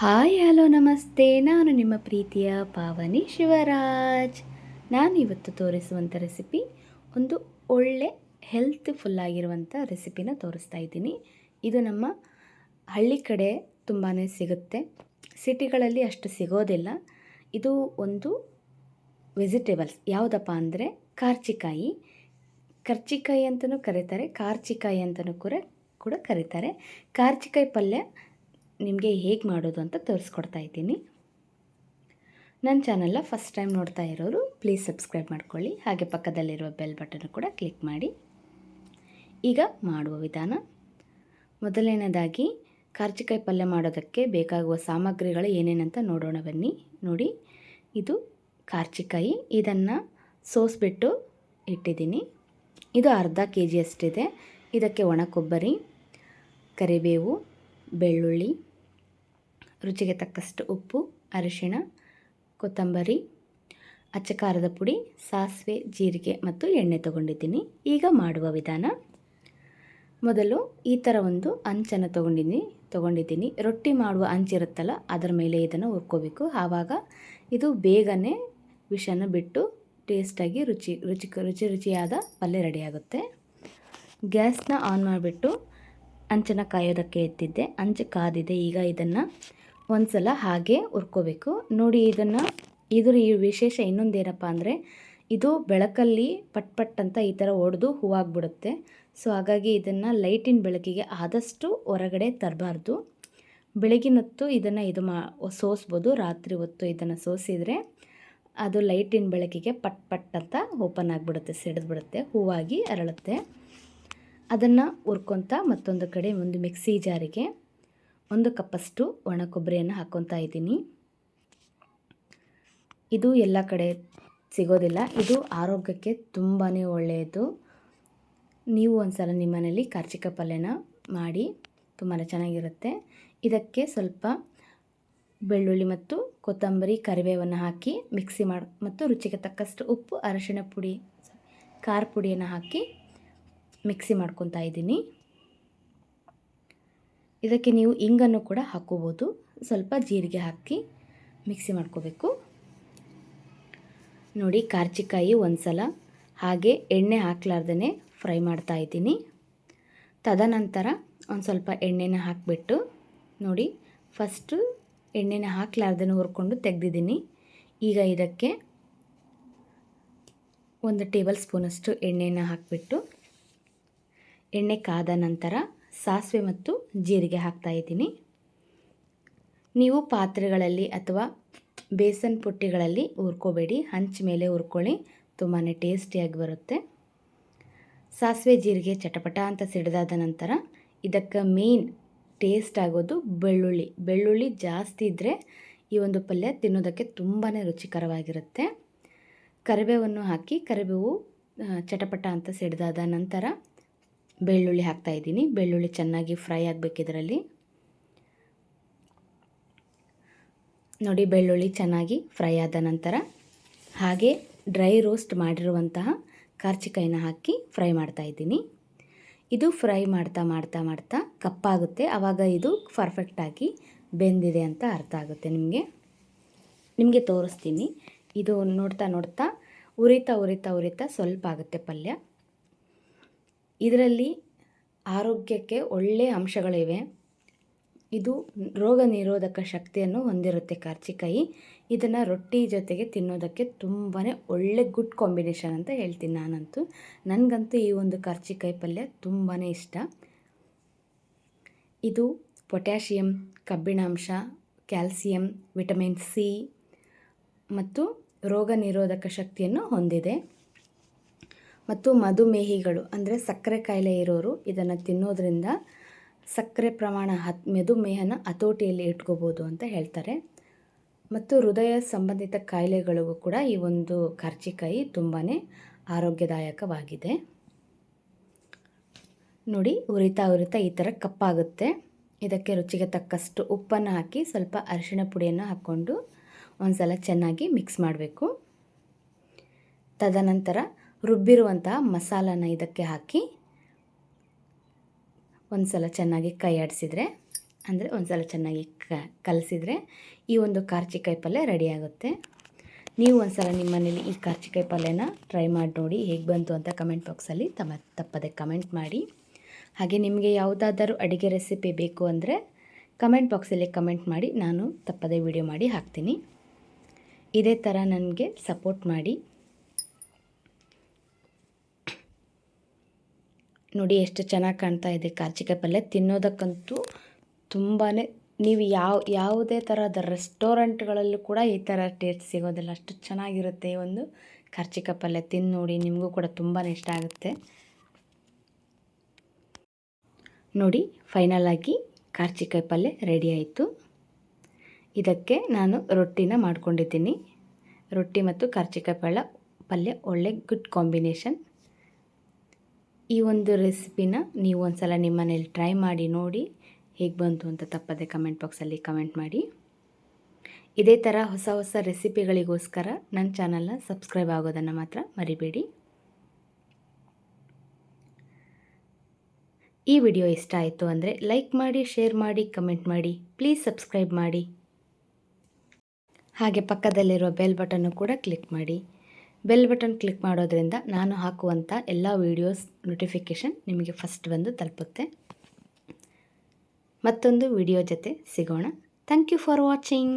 Hi, hello, ನಮಸ್ತೆ. ನಾನು ನಿಮ್ಮ ಪ್ರೀತಿಯ ಪಾವನಿ ಶಿವರಾಜ್. ನಾನು ಇವತ್ತು ತೋರಿಸುವಂಥ ರೆಸಿಪಿ ಒಂದು ಒಳ್ಳೆ ಹೆಲ್ತ್ ಫುಲ್ ಆಗಿರುವಂಥ ರೆಸಿಪಿನ ತೋರಿಸ್ತಾ ಇದ್ದೀನಿ. ಇದು ನಮ್ಮ ಹಳ್ಳಿ ಕಡೆ ತುಂಬಾ ಸಿಗುತ್ತೆ. ಸಿಟಿಗಳಲ್ಲಿ ಅಷ್ಟು ಸಿಗೋದಿಲ್ಲ. ಇದು ಒಂದು ವೆಜಿಟೇಬಲ್ಸ್ ಯಾವುದಪ್ಪ ಅಂದರೆ ಕಾರ್ಚಿಕಾಯಿ. ಕರ್ಚಿಕಾಯಿ ಅಂತಲೂ ಕರೀತಾರೆ, ಕಾರ್ಚಿಕಾಯಿ ಅಂತಲೂ ಕೂಡ ಕೂಡ ಕರೀತಾರೆ. ಕಾರ್ಚಿಕಾಯಿ ಪಲ್ಯ ನಿಮಗೆ ಹೇಗೆ ಮಾಡೋದು ಅಂತ ತೋರಿಸ್ಕೊಡ್ತಾ ಇದ್ದೀನಿ. ನನ್ನ ಚಾನಲ್ನ ಫಸ್ಟ್ ಟೈಮ್ ನೋಡ್ತಾ ಇರೋರು ಪ್ಲೀಸ್ ಸಬ್ಸ್ಕ್ರೈಬ್ ಮಾಡ್ಕೊಳ್ಳಿ. ಹಾಗೆ ಪಕ್ಕದಲ್ಲಿರುವ ಬೆಲ್ ಬಟನ್ ಕೂಡ ಕ್ಲಿಕ್ ಮಾಡಿ. ಈಗ ಮಾಡುವ ವಿಧಾನ. ಮೊದಲನೇದಾಗಿ ಕಾರ್ಚಿಕಾಯಿ ಪಲ್ಯ ಮಾಡೋದಕ್ಕೆ ಬೇಕಾಗುವ ಸಾಮಗ್ರಿಗಳು ಏನೇನಂತ ನೋಡೋಣ ಬನ್ನಿ. ನೋಡಿ, ಇದು ಕಾರ್ಚಿಕಾಯಿ ಇದನ್ನು ಸೋಸ್ಬಿಟ್ಟು ಇಟ್ಟಿದ್ದೀನಿ. ಇದು ಅರ್ಧ ಕೆ ಜಿಯಷ್ಟಿದೆ ಇದಕ್ಕೆ ಒಣ ಕೊಬ್ಬರಿ, ಕರಿಬೇವು ಬೆಳ್ಳುಳ್ಳಿ, ರುಚಿಗೆ ತಕ್ಕಷ್ಟು ಉಪ್ಪು, ಅರಿಶಿಣ, ಕೊತ್ತಂಬರಿ ಅಚ್ಚ ಖಾರದ ಪುಡಿ, ಸಾಸಿವೆ, ಜೀರಿಗೆ ಮತ್ತು ಎಣ್ಣೆ ತೊಗೊಂಡಿದ್ದೀನಿ. ಈಗ ಮಾಡುವ ವಿಧಾನ. ಮೊದಲು ಈ ಥರ ಒಂದು ಅಂಚನ್ನು ತೊಗೊಂಡಿದ್ದೀನಿ. ತೊಗೊಂಡಿದ್ದೀನಿ. ರೊಟ್ಟಿ ಮಾಡುವ ಅಂಚಿರುತ್ತಲ್ಲ ಅದರ ಮೇಲೆ ಇದನ್ನು ಹುರ್ಕೋಬೇಕು. ಆವಾಗ ಇದು ಬೇಗನೆ ವಿಷನ ಬಿಟ್ಟು ಟೇಸ್ಟಾಗಿ ರುಚಿ ರುಚಿ ರುಚಿ, ರುಚಿಯಾದ ಪಲ್ಯ ರೆಡಿಯಾಗುತ್ತೆ ಗ್ಯಾಸ್ನ ಆನ್ ಮಾಡಿಬಿಟ್ಟು ಅಂಚನ ಕಾಯೋದಕ್ಕೆ ಎತ್ತಿದ್ದೆ. ಅಂಚು ಕಾದಿದೆ. ಈಗ ಇದನ್ನು ಒಂದು ಸಲ ಹಾಗೆ ಹುರ್ಕೋಬೇಕು. ನೋಡಿ ಇದನ್ನು ಇದ್ರ ಈ ವಿಶೇಷ ಇನ್ನೊಂದೇನಪ್ಪ ಅಂದರೆ ಇದು ಬೆಳಕಲ್ಲಿ ಪಟ್ ಪಟ್ ಅಂತ ಈ ಥರ ಒಡೆದು ಹೂವಾಗ್ಬಿಡುತ್ತೆ ಸೊ ಹಾಗಾಗಿ ಇದನ್ನು ಲೈಟಿನ ಬೆಳಕಿಗೆ ಆದಷ್ಟು ಹೊರಗಡೆ ತರಬಾರ್ದು. ಬೆಳಗಿನ ಹೊತ್ತು ಇದನ್ನು ಇದು ಮಾ ಸೋಸ್ಬೋದು. ರಾತ್ರಿ ಹೊತ್ತು ಇದನ್ನು ಸೋಸಿದರೆ ಅದು ಲೈಟಿನ ಬೆಳಕಿಗೆ ಪಟ್ ಪಟ್ ಅಂತ ಓಪನ್ ಆಗಿಬಿಡುತ್ತೆ ಸಿಡಿದ್ಬಿಡುತ್ತೆ ಹೂವಾಗಿ ಅರಳುತ್ತೆ. ಅದನ್ನು ಹುರ್ಕೊತಾ ಮತ್ತೊಂದು ಕಡೆ ಒಂದು ಮಿಕ್ಸಿ ಜಾರಿಗೆ ಒಂದು ಕಪ್ಪಷ್ಟು ಒಣ ಕೊಬ್ಬರಿಯನ್ನು ಹಾಕ್ಕೊತಾ ಇದ್ದೀನಿ. ಇದು ಎಲ್ಲ ಕಡೆ ಸಿಗೋದಿಲ್ಲ. ಇದು ಆರೋಗ್ಯಕ್ಕೆ ತುಂಬಾ ಒಳ್ಳೆಯದು. ನೀವು ಒಂದು ಸಲ ನಿಮ್ಮ ಮನೇಲಿ ಕಾರ್ಚಿಕ ಪಲ್ಯನ ಮಾಡಿ ತುಂಬಾ ಚೆನ್ನಾಗಿರುತ್ತೆ. ಇದಕ್ಕೆ ಸ್ವಲ್ಪ ಬೆಳ್ಳುಳ್ಳಿ ಮತ್ತು ಕೊತ್ತಂಬರಿ ಕರಿಬೇವನ್ನು ಹಾಕಿ ಮಿಕ್ಸಿ ಮಾಡಿ ಮತ್ತು ರುಚಿಗೆ ತಕ್ಕಷ್ಟು ಉಪ್ಪು ಅರಶಿಣ ಪುಡಿ ಖಾರ ಪುಡಿಯನ್ನು ಹಾಕಿ ಮಿಕ್ಸಿ ಮಾಡ್ಕೊತಾ ಇದ್ದೀನಿ. ಇದಕ್ಕೆ ನೀವು ಇಂಗನ್ನು ಕೂಡ ಹಾಕ್ಕೋಬೋದು. ಸ್ವಲ್ಪ ಜೀರಿಗೆ ಹಾಕಿ ಮಿಕ್ಸಿ ಮಾಡ್ಕೋಬೇಕು. ನೋಡಿ, ಕಾರ್ಚಿಕಾಯಿ ಒಂದು ಸಲ ಹಾಗೆ ಎಣ್ಣೆ ಹಾಕ್ಲಾರ್ದೇ ಫ್ರೈ ಮಾಡ್ತಾ ಇದ್ದೀನಿ. ತದನಂತರ ಒಂದು ಸ್ವಲ್ಪ ಎಣ್ಣೆನ ಹಾಕಿಬಿಟ್ಟು, ನೋಡಿ, ಫಸ್ಟು ಎಣ್ಣೆನ ಹಾಕ್ಲಾರ್ದೇ ಹುರ್ಕೊಂಡು ತೆಗೆದಿದ್ದೀನಿ. ಈಗ ಇದಕ್ಕೆ ಒಂದು ಟೇಬಲ್ ಸ್ಪೂನಷ್ಟು ಎಣ್ಣೆನ ಹಾಕಿಬಿಟ್ಟು ಎಣ್ಣೆ ಕಾದ ನಂತರ ಸಾಸಿವೆ ಮತ್ತು ಜೀರಿಗೆ ಹಾಕ್ತಾ ಇದ್ದೀನಿ. ನೀವು ಪಾತ್ರೆಗಳಲ್ಲಿ ಅಥವಾ ಬೇಸನ್ ಪುಟ್ಟಿಗಳಲ್ಲಿ ಹುರ್ಕೋಬೇಡಿ. ಹಂಚ ಮೇಲೆ ಹುರ್ಕೊಳ್ಳಿ. ತುಂಬಾ ಟೇಸ್ಟಿಯಾಗಿ ಬರುತ್ತೆ. ಸಾಸಿವೆ, ಜೀರಿಗೆ ಚಟಪಟ ಅಂತ ಸಿಡಿದಾದ ನಂತರ ಇದಕ್ಕೆ ಮೇಯ್ನ್ ಟೇಸ್ಟ್ ಆಗೋದು ಬೆಳ್ಳುಳ್ಳಿ. ಬೆಳ್ಳುಳ್ಳಿ ಜಾಸ್ತಿ ಇದ್ದರೆ ಈ ಒಂದು ಪಲ್ಯ ತಿನ್ನೋದಕ್ಕೆ ತುಂಬಾ ರುಚಿಕರವಾಗಿರುತ್ತೆ. ಕರಿಬೇವನ್ನು ಹಾಕಿ ಕರಿಬೇವು ಚಟಪಟ ಅಂತ ಸಿಡಿದಾದ ನಂತರ ಬೆಳ್ಳುಳ್ಳಿ ಹಾಕ್ತಾಯಿದ್ದೀನಿ ಬೆಳ್ಳುಳ್ಳಿ ಚೆನ್ನಾಗಿ ಫ್ರೈ ಆಗಬೇಕು ಇದರಲ್ಲಿ. ನೋಡಿ, ಬೆಳ್ಳುಳ್ಳಿ ಚೆನ್ನಾಗಿ ಫ್ರೈ ಆದ ನಂತರ ಹಾಗೆ ಡ್ರೈ ರೋಸ್ಟ್ ಮಾಡಿರುವಂತಹ ಕಾರ್ಚಿಕಾಯಿನ ಹಾಕಿ ಫ್ರೈ ಮಾಡ್ತಾಯಿದ್ದೀನಿ ಇದು ಫ್ರೈ ಮಾಡ್ತಾ ಮಾಡ್ತಾ ಮಾಡ್ತಾ ಕಪ್ಪಾಗುತ್ತೆ. ಆವಾಗ ಇದು ಪರ್ಫೆಕ್ಟಾಗಿ ಬೆಂದಿದೆ ಅಂತ ಅರ್ಥ ಆಗುತ್ತೆ ನಿಮಗೆ. ನಿಮಗೆ ತೋರಿಸ್ತೀನಿ. ಇದು ನೋಡ್ತಾ ನೋಡ್ತಾ ಉರಿತಾ ಉರಿತಾ ಉರಿತಾ ಸ್ವಲ್ಪ ಆಗುತ್ತೆ ಪಲ್ಯ. ಇದರಲ್ಲಿ ಆರೋಗ್ಯಕ್ಕೆ ಒಳ್ಳೆಯ ಅಂಶಗಳಿವೆ. ಇದು ರೋಗ ನಿರೋಧಕ ಶಕ್ತಿಯನ್ನು ಹೊಂದಿರುತ್ತೆ ಕರ್ಚಿಕಾಯಿ. ಇದನ್ನು ರೊಟ್ಟಿ ಜೊತೆಗೆ ತಿನ್ನೋದಕ್ಕೆ ತುಂಬಾ ಒಳ್ಳೆ ಗುಡ್ ಕಾಂಬಿನೇಷನ್ ಅಂತ ಹೇಳ್ತೀನಿ ನಾನಂತೂ. ನನಗಂತೂ ಈ ಒಂದು ಕರ್ಚಿಕಾಯಿ ಪಲ್ಯ ತುಂಬಾ ಇಷ್ಟ. ಇದು ಪೊಟ್ಯಾಷಿಯಂ, ಕಬ್ಬಿಣಾಂಶ, ಕ್ಯಾಲ್ಸಿಯಂ, ವಿಟಮಿನ್ ಸಿ ಮತ್ತು ರೋಗ ನಿರೋಧಕ ಶಕ್ತಿಯನ್ನು ಹೊಂದಿದೆ. ಮತ್ತು ಮಧುಮೇಹಿಗಳು, ಅಂದರೆ ಸಕ್ಕರೆ ಕಾಯಿಲೆ ಇರೋರು ಇದನ್ನು ತಿನ್ನೋದ್ರಿಂದ ಸಕ್ಕರೆ ಪ್ರಮಾಣ ಹತ್, ಮಧುಮೇಹನ ಹತೋಟಿಯಲ್ಲಿ ಇಟ್ಕೋಬೋದು ಅಂತ ಹೇಳ್ತಾರೆ. ಮತ್ತು ಹೃದಯ ಸಂಬಂಧಿತ ಕಾಯಿಲೆಗಳಿಗೂ ಕೂಡ ಈ ಒಂದು ಕರ್ಜಿಕಾಯಿ ತುಂಬಾ ಆರೋಗ್ಯದಾಯಕವಾಗಿದೆ. ನೋಡಿ, ಉರಿತ ಉರಿತ ಈ ಥರ ಕಪ್ಪಾಗುತ್ತೆ. ಇದಕ್ಕೆ ರುಚಿಗೆ ತಕ್ಕಷ್ಟು ಉಪ್ಪನ್ನು ಹಾಕಿ ಸ್ವಲ್ಪ ಅರಿಶಿಣ ಪುಡಿಯನ್ನು ಹಾಕ್ಕೊಂಡು ಒಂದು ಸಲ ಚೆನ್ನಾಗಿ ಮಿಕ್ಸ್ ಮಾಡಬೇಕು. ತದನಂತರ ರುಬ್ಬಿರುವಂತಹ ಮಸಾಲನ ಇದಕ್ಕೆ ಹಾಕಿ ಒಂದು ಸಲ ಚೆನ್ನಾಗಿ ಕೈ ಆಡಿಸಿದ್ರೆ ಅಂದರೆ ಒಂದು ಸಲ ಚೆನ್ನಾಗಿ ಕ, ಕಲಸಿದರೆ ಈ ಒಂದು ಕಾರ್ಚಿಕಾಯಿ ಪಲ್ಯ ರೆಡಿಯಾಗುತ್ತೆ ನೀವು ಒಂದು ಸಲ ನಿಮ್ಮ ಮನೇಲಿ ಈ ಕಾರ್ಚಿಕಾಯಿ ಪಲ್ಯನ ಟ್ರೈ ಮಾಡಿ ನೋಡಿ ಹೇಗೆ ಬಂತು ಅಂತ ಕಮೆಂಟ್ ಬಾಕ್ಸಲ್ಲಿ ತಮ್ಮ ತಪ್ಪದೆ ಕಮೆಂಟ್ ಮಾಡಿ. ಹಾಗೆ ನಿಮಗೆ ಯಾವುದಾದರೂ ಅಡುಗೆ ರೆಸಿಪಿ ಬೇಕು ಅಂದರೆ ಕಮೆಂಟ್ ಬಾಕ್ಸಲ್ಲಿ ಕಮೆಂಟ್ ಮಾಡಿ, ನಾನು ತಪ್ಪದೆ ವಿಡಿಯೋ ಮಾಡಿ ಹಾಕ್ತೀನಿ. ಇದೇ ಥರ ನನಗೆ ಸಪೋರ್ಟ್ ಮಾಡಿ. ನೋಡಿ ಎಷ್ಟು ಚೆನ್ನಾಗಿ ಕಾಣ್ತಾ ಇದೆ ಕಾರ್ಚಿಕಾಯಿ ಪಲ್ಯ. ತಿನ್ನೋದಕ್ಕಂತೂ ತುಂಬಾ ನೀವು ಯಾವ, ಯಾವುದೇ ಥರದ ರೆಸ್ಟೋರೆಂಟ್ಗಳಲ್ಲೂ ಕೂಡ ಈ ಥರ ಟೇಸ್ಟ್ ಸಿಗೋದಿಲ್ಲ. ಅಷ್ಟು ಚೆನ್ನಾಗಿರುತ್ತೆ ಈ ಒಂದು ಕಾರ್ಚಿಕಾಯಿ ಪಲ್ಯ. ತಿಂದು ನೋಡಿ, ನಿಮಗೂ ಕೂಡ ತುಂಬಾ ಇಷ್ಟ ಆಗುತ್ತೆ. ನೋಡಿ ಫೈನಲ್ ಆಗಿ ಕಾರ್ಚಿಕಾಯಿ ಪಲ್ಯ ರೆಡಿ ಆಯಿತು. ಇದಕ್ಕೆ ನಾನು ರೊಟ್ಟಿನ ಮಾಡ್ಕೊಂಡಿದ್ದೀನಿ. ರೊಟ್ಟಿ ಮತ್ತು ಕಾರ್ಚಿಕಾಯಿ ಪಳ್ಳ ಪಲ್ಯ ಒಳ್ಳೆ ಗುಡ್ ಕಾಂಬಿನೇಷನ್ ಈ ಒಂದು ರೆಸಿಪಿನ ನೀವು ಒಂದು ಸಲ ನಿಮ್ಮ ಮನೇಲಿ ಟ್ರೈ ಮಾಡಿ ನೋಡಿ ಹೇಗೆ ಬಂತು ಅಂತ ತಪ್ಪದೆ ಕಮೆಂಟ್ ಬಾಕ್ಸಲ್ಲಿ ಕಮೆಂಟ್ ಮಾಡಿ. ಇದೇ ಥರ ಹೊಸ ಹೊಸ ರೆಸಿಪಿಗಳಿಗೋಸ್ಕರ ನನ್ನ ಚಾನಲ್ನ ಸಬ್ಸ್ಕ್ರೈಬ್ ಆಗೋದನ್ನು ಮಾತ್ರ ಮರಿಬೇಡಿ. ಈ ವಿಡಿಯೋ ಇಷ್ಟ ಆಯಿತು ಅಂದರೆ ಲೈಕ್ ಮಾಡಿ, ಶೇರ್ ಮಾಡಿ, ಕಮೆಂಟ್ ಮಾಡಿ, ಪ್ಲೀಸ್ ಸಬ್ಸ್ಕ್ರೈಬ್ ಮಾಡಿ. ಹಾಗೆ ಪಕ್ಕದಲ್ಲಿರೋ ಬೆಲ್ ಬಟನ್ನು ಕೂಡ ಕ್ಲಿಕ್ ಮಾಡಿ. ಬೆಲ್ ಬಟನ್ ಕ್ಲಿಕ್ ಮಾಡೋದ್ರಿಂದ ನಾನು ಹಾಕುವಂಥ ಎಲ್ಲ ವೀಡಿಯೋಸ್ ನೋಟಿಫಿಕೇಷನ್ ನಿಮಗೆ ಫಸ್ಟ್ ಬಂದು ತಲುಪುತ್ತೆ. ಮತ್ತೊಂದು ವಿಡಿಯೋ ಜೊತೆ ಸಿಗೋಣ. Thank you for watching